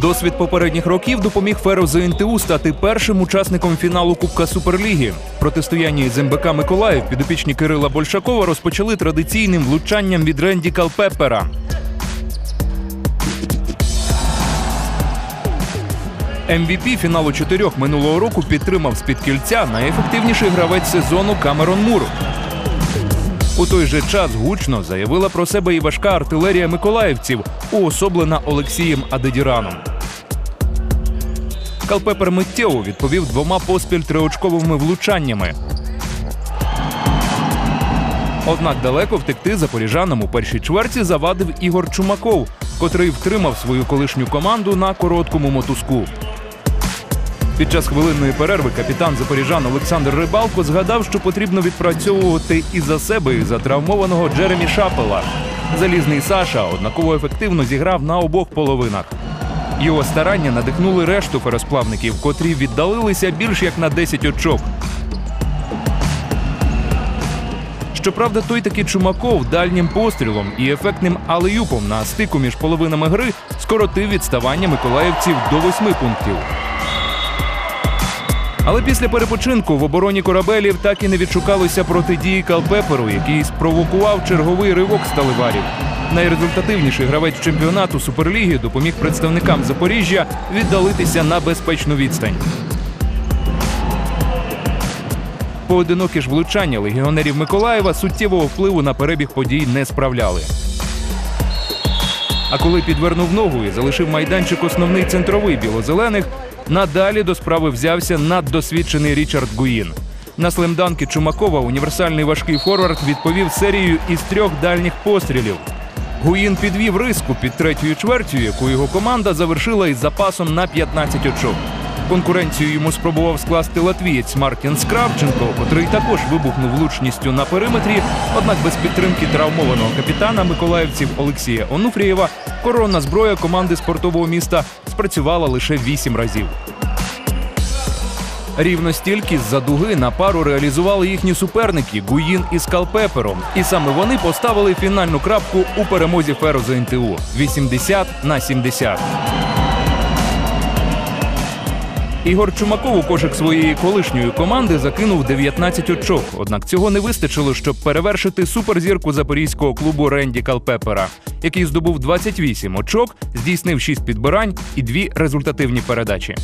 Досвід попередніх років допоміг Феру ЗНТУ стати першим учасником фіналу Кубка Суперліги. В Протистоянні з МБК Миколаїв підопічні Кирила Большакова розпочали традиційним влучанням від Ренді Калпепера. MVP фіналу чотирьох минулого року підтримав з-під кільця найефективніший гравець сезону Камерон Мур. У той же час гучно заявила про себе і важка артилерія миколаївців, уособлена Олексієм Адедіраном. Калпепер миттєво відповів двома поспіль триочковими влучаннями. Однак далеко втекти запоріжанам у першій чверті завадив Ігор Чумаков, котрий втримав свою колишню команду на короткому мотузку. Під час хвилинної перерви капітан запоріжан Олександр Рибалко згадав, що потрібно відпрацьовувати і за себе, і за травмованого Джеремі Шапела. Залізний Саша однаково ефективно зіграв на обох половинах. Його старання надихнули решту феросплавників, котрі віддалилися більш як на 10 очок. Щоправда, той таки Чумаков дальнім пострілом і ефектним алеюпом на стику між половинами гри скоротив відставання миколаївців до восьми пунктів. Але після перепочинку в обороні корабелів так і не відшукалося протидії Калпеперу, який спровокував черговий ривок сталеварів. Найрезультативніший гравець чемпіонату Суперліги допоміг представникам Запоріжжя віддалитися на безпечну відстань. Поодинокі ж влучання легіонерів Миколаєва суттєвого впливу на перебіг подій не справляли. А коли підвернув ногу і залишив майданчик основний центровий білозелених, надалі до справи взявся наддосвідчений Річард Гуїн. На слемданки Чумакова універсальний важкий форвард відповів серією із трьох дальніх пострілів. Гуїн підвів риску під третьою чвертю, яку його команда завершила із запасом на 15 очок. Конкуренцію йому спробував скласти латвієць Мартін Скравченко, котрий також вибухнув влучністю на периметрі. Однак без підтримки травмованого капітана миколаївців Олексія Онуфрієва коронна зброя команди спортового міста спрацювала лише вісім разів. Рівно стільки з-за дуги на пару реалізували їхні суперники Гуїн і Скалпепером. І саме вони поставили фінальну крапку у перемозі Феру за НТУ 80 на 70. Ігор Чумаков у кошик своєї колишньої команди закинув 19 очок. Однак цього не вистачило, щоб перевершити суперзірку запорізького клубу Ренді Калпепера, який здобув 28 очок, здійснив 6 підбирань і дві результативні передачі.